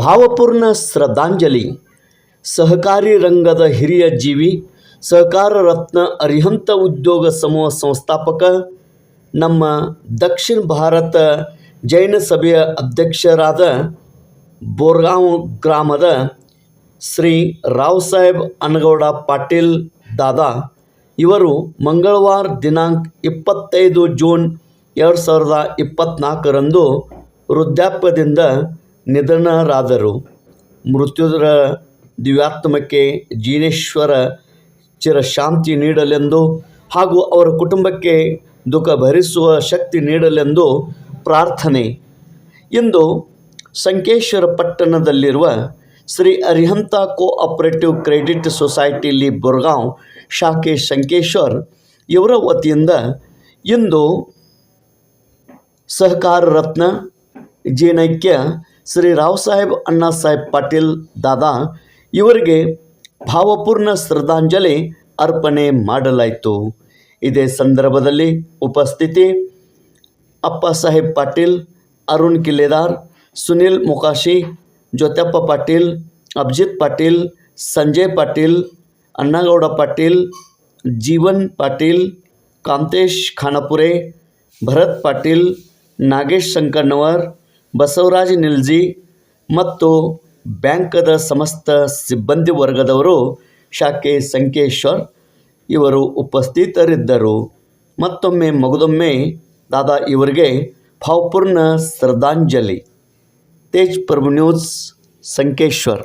ಭಾವಪೂರ್ಣ ಶ್ರದ್ಧಾಂಜಲಿ. ಸಹಕಾರಿ ರಂಗದ ಹಿರಿಯ ಜೀವಿ, ಸಹಕಾರ ರತ್ನ ಅರಿಹಂತ ಉದ್ಯೋಗ ಸಮೂಹ ಸಂಸ್ಥಾಪಕ, ನಮ್ಮ ದಕ್ಷಿಣ ಭಾರತ ಜೈನ ಸಭೆಯ ಅಧ್ಯಕ್ಷರಾದ ಬೋರ್ಗಾಂವ್ ಗ್ರಾಮದ ಶ್ರೀ ರಾವ್ ಸಾಹೇಬ್ ಅನಗೌಡ ಪಾಟೀಲ್ ದಾದಾ, ಇವರು ಮಂಗಳವಾರ ದಿನಾಂಕ ಇಪ್ಪತ್ತೈದು ಜೂನ್ ಎರಡು ಸಾವಿರದ ಇಪ್ಪತ್ತ್ನಾಲ್ಕರಂದು ವೃದ್ಧಾಪ್ಯದಿಂದ ನಿಧನರಾದರು. ಮೃತ್ಯುದರ ದಿವ್ಯಾತ್ಮಕ್ಕೆ ಜೀನೇಶ್ವರ ಚಿರಶಾಂತಿ ನೀಡಲೆಂದು ಹಾಗೂ ಅವರ ಕುಟುಂಬಕ್ಕೆ ದುಃಖ ಭರಿಸುವ ಶಕ್ತಿ ನೀಡಲೆಂದು ಪ್ರಾರ್ಥನೆ. ಇಂದು ಸಂಕೇಶ್ವರ ಪಟ್ಟಣದಲ್ಲಿರುವ ಶ್ರೀ ಅರಿಹಂತ ಕೋಆಪರೇಟಿವ್ ಕ್ರೆಡಿಟ್ ಸೊಸೈಟಿಲಿ ಬುರ್ಗಾಂವ್ ಶಾಖೆ ಸಂಕೇಶ್ವರ್ ಇವರ ವತಿಯಿಂದ ಇಂದು ಸಹಕಾರ ರತ್ನ ಜೀನೈಕ್ಯ ಶ್ರೀ ರಾವ್ ಸಾಹೇಬ್ ಅಣ್ಣಾ ಸಾಹೇಬ್ ಪಾಟೀಲ್ ದಾದಾ ಇವರಿಗೆ ಭಾವಪೂರ್ಣ ಶ್ರದ್ಧಾಂಜಲಿ ಅರ್ಪಣೆ ಮಾಡಲಾಯಿತು. ಇದೇ ಸಂದರ್ಭದಲ್ಲಿ ಉಪಸ್ಥಿತಿ ಅಪ್ಪ ಸಾಹೇಬ್ ಪಾಟೀಲ್, ಅರುಣ್ ಕಿಲ್ಲೆದಾರ್, ಸುನಿಲ್ ಮುಕಾಶಿ ಜ್ಯೋತ್ಯಪ್ಪ ಪಾಟೀಲ್ ಅಭಿಜಿತ್ ಪಾಟೀಲ್, ಸಂಜಯ್ ಪಾಟೀಲ್, ಅಣ್ಣಗೌಡ ಪಾಟೀಲ್, ಜೀವನ್ ಪಾಟೀಲ್, ಕಾಂತೇಶ್ ಖಾನಾಪುರೆ, ಭರತ್ ಪಾಟೀಲ್, ನಾಗೇಶ್ ಸಂಕಣ್ಣವರ್ ಬಸವರಾಜ್ ನಿಲ್ಜಿ ಮತ್ತು ಬ್ಯಾಂಕದ ಸಮಸ್ತ ಸಿಬ್ಬಂದಿ ವರ್ಗದವರು ಶಾಖೆ ಸಂಕೇಶ್ವರ್ ಇವರು ಉಪಸ್ಥಿತರಿದ್ದರು. ಮತ್ತೊಮ್ಮೆ ಮಗದೊಮ್ಮೆ ದಾದಾ ಇವರಿಗೆ ಭಾವಪೂರ್ಣ ಶ್ರದ್ಧಾಂಜಲಿ. ತೇಜ್ ಪ್ರಭು ನ್ಯೂಸ್, ಸಂಕೇಶ್ವರ್.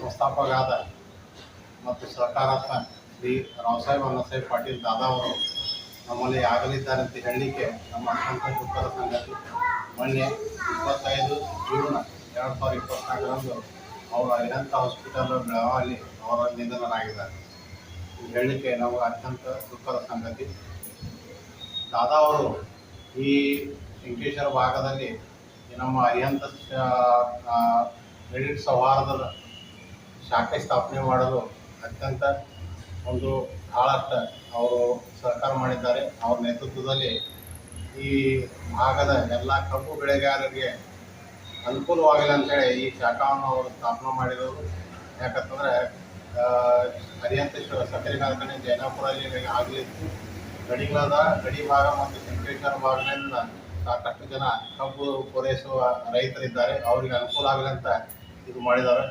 ಸಂಸ್ಥಾಪಕರಾದ ಮತ್ತು ಸಹಕಾರಾತ್ಮ ಶ್ರೀ ರಾವಸಾಹೇಬ್ ಅನ್ನಸಾಹೇಬ್ ಪಾಟೀಲ್ ದಾದಾ ಅವರು ನಮ್ಮಲ್ಲಿ ಆಗಲಿದ್ದಾರೆ ಅಂತ ಹೇಳಲಿಕ್ಕೆ ನಮ್ಮ ಅತ್ಯಂತ ದುಃಖದ ಸಂಗತಿ ಮೊನ್ನೆ ಇಪ್ಪತ್ತೈದು ಜೂನ್ ಎರಡು ಸಾವಿರದ ಇಪ್ಪತ್ನಾಲ್ಕರಂದು ಅವರು ಅರಿಹಂತ ಹಾಸ್ಪಿಟಲ್ ಬೆಳವಾಲಿ ಅವರ ನಿಧನರಾಗಿದ್ದಾರೆ. ಹೇಳಲಿಕ್ಕೆ ನಮಗೆ ಅತ್ಯಂತ ದುಃಖದ ಸಂಗತಿ ದಾದಾ ಅವರು ಈ ವೆಂಕಟೇಶ್ವರ ಭಾಗದಲ್ಲಿ ನಮ್ಮ ಅರಿಹಂತ ಕ್ರೆಡಿಟ್ ಸೌಹಾರ್ದದ ಶಾಖೆ ಸ್ಥಾಪನೆ ಮಾಡಲು ಅತ್ಯಂತ ಒಂದು ಬಹಳಷ್ಟು ಅವರು ಸಹಕಾರ ಮಾಡಿದ್ದಾರೆ. ಅವ್ರ ನೇತೃತ್ವದಲ್ಲಿ ಈ ಭಾಗದ ಎಲ್ಲ ಕಬ್ಬು ಬೆಳೆಗಾರರಿಗೆ ಅನುಕೂಲವಾಗಿಲ್ಲ ಅಂತೇಳಿ ಈ ಶಾಖವನ್ನು ಅವರು ಸ್ಥಾಪನೆ ಮಾಡಿದವರು ಯಾಕಂತಂದರೆ ಅರಿಯಂತ ಸಕ್ಕರೆ ಕಾರ್ಖಾನೆ ಜೈನಾಪುರಲ್ಲಿ ಆಗಲಿತ್ತು ಗಡಿಗಳಾದ ಗಡಿ ಭಾಗ ಮತ್ತು ಶಂಕರೇಶ್ವರ ಭಾಗದಿಂದ ಸಾಕಷ್ಟು ಜನ ಕಬ್ಬು ಪೂರೈಸುವ ರೈತರಿದ್ದಾರೆ. ಅವರಿಗೆ ಅನುಕೂಲ ಆಗಲಿ ಅಂತ ಇದು ಮಾಡಿದ್ದಾರೆ.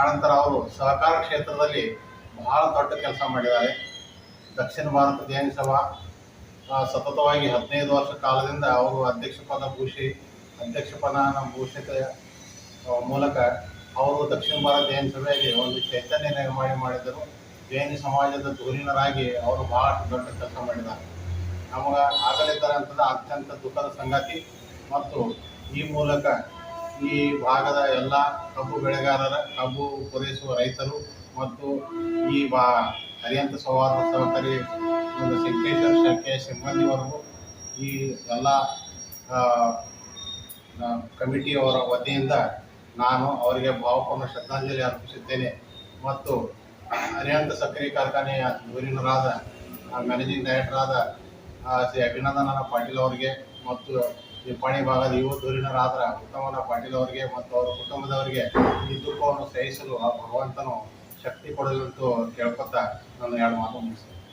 ಆನಂತರ ಅವರು ಸಹಕಾರ ಕ್ಷೇತ್ರದಲ್ಲಿ ಬಹಳ ದೊಡ್ಡ ಕೆಲಸ ಮಾಡಿದ್ದಾರೆ. ದಕ್ಷಿಣ ಭಾರತ ಜೈನ ಸಭಾ ಆ, ಸತತವಾಗಿ ಹದಿನೈದು ವರ್ಷ ಕಾಲದಿಂದ ಅವರು ಅಧ್ಯಕ್ಷ ಪದ ಭೂಷಿ ಅಧ್ಯಕ್ಷ ಪದನ ಭೂಷಿತ ಮೂಲಕ ಅವರು ದಕ್ಷಿಣ ಭಾರತ ಜೈನ ಸಭೆಯಲ್ಲಿ ಒಂದು ಚೈತನ್ಯ ನಿರ್ಮಾಣ ಮಾಡಿದರು. ಜೈನ ಸಮಾಜದ ಧೂರಿನರಾಗಿ ಅವರು ಬಹಳ ದೊಡ್ಡ ಕೆಲಸ ಮಾಡಿದ್ದಾರೆ. ನಮಗೆ ತರಂತದ ಅತ್ಯಂತ ದುಃಖದ ಸಂಗತಿ. ಮತ್ತು ಈ ಮೂಲಕ ಈ ಭಾಗದ ಎಲ್ಲ ಕಬ್ಬು ಬೆಳೆಗಾರರ ಕಬ್ಬು ಪೂರೈಸುವ ರೈತರು ಮತ್ತು ಈ ಬಾ ಅರಿಯಂತ ಸೌಹಾರ್ದ ಸಹಕಾರಿ ಒಂದು ಸಂಕೇಶ್ವರ ಶಾಖೆಯ ಸಿಬ್ಬಂದಿವರೆಗೂ ಈ ಎಲ್ಲ ಕಮಿಟಿಯವರ ವತಿಯಿಂದ ನಾನು ಅವರಿಗೆ ಭಾವಪೂರ್ಣ ಶ್ರದ್ಧಾಂಜಲಿ ಅರ್ಪಿಸುತ್ತೇನೆ. ಮತ್ತು ಅರಿಹಂತ ಸಕ್ಕರೆ ಕಾರ್ಖಾನೆಯ ಧುರೀಣರಾದ ಮ್ಯಾನೇಜಿಂಗ್ ಡೈರೆಕ್ಟರ್ ಆದ ಆ, ಶ್ರೀ ಅಭಿನಂದನ ಪಾಟೀಲ್ ಅವರಿಗೆ ಮತ್ತು ನಿಪ್ಪಾಣಿ ಭಾಗದ ಯುವ ಧೂರಿನರಾದ ಉತ್ತಮನ ಪಾಟೀಲ್ ಅವರಿಗೆ ಮತ್ತು ಅವರ ಕುಟುಂಬದವರಿಗೆ ಈ ದುಃಖವನ್ನು ಸಹಿಸಲು ಆ ಭಗವಂತನು ಶಕ್ತಿ ಕೊಡೋದಂತೂ ಕೇಳ್ಕೊತಾ ನಾನು ಎರಡು ಮಾತು ಮುಗಿಸ್ತೇನೆ.